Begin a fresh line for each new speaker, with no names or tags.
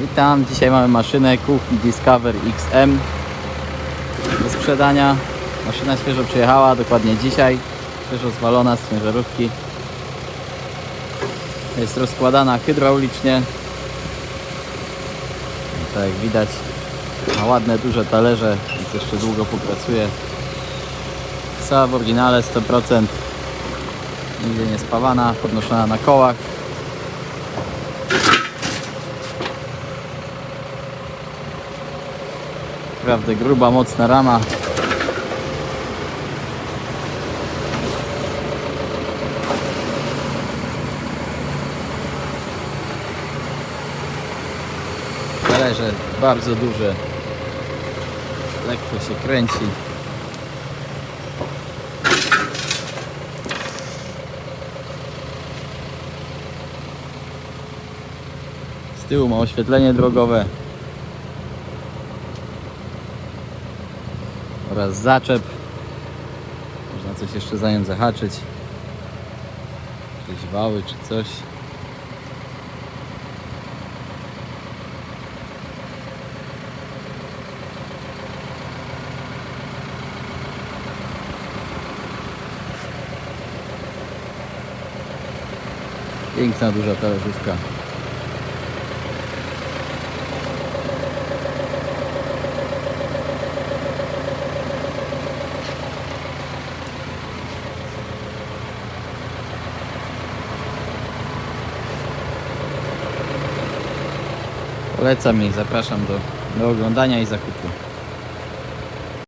Witam, dzisiaj mamy maszynę kuchni Discover XM do sprzedania. Maszyna świeżo przyjechała, dokładnie dzisiaj. Świeżo zwalona z ciężarówki. Jest rozkładana hydraulicznie. Tak jak widać, ma ładne, duże talerze, więc jeszcze długo popracuje. Cała w oryginale 100%. Nigdzie nie spawana, podnoszona na kołach. Naprawdę gruba, mocna rama. Talerze bardzo duże. Lekko się kręci. Z tyłu ma oświetlenie drogowe. Oraz zaczep. Można coś jeszcze za nią zahaczyć. Jakieś wały czy coś. Piękna, duża talerzówka. Polecam i zapraszam do, do oglądania i zakupu.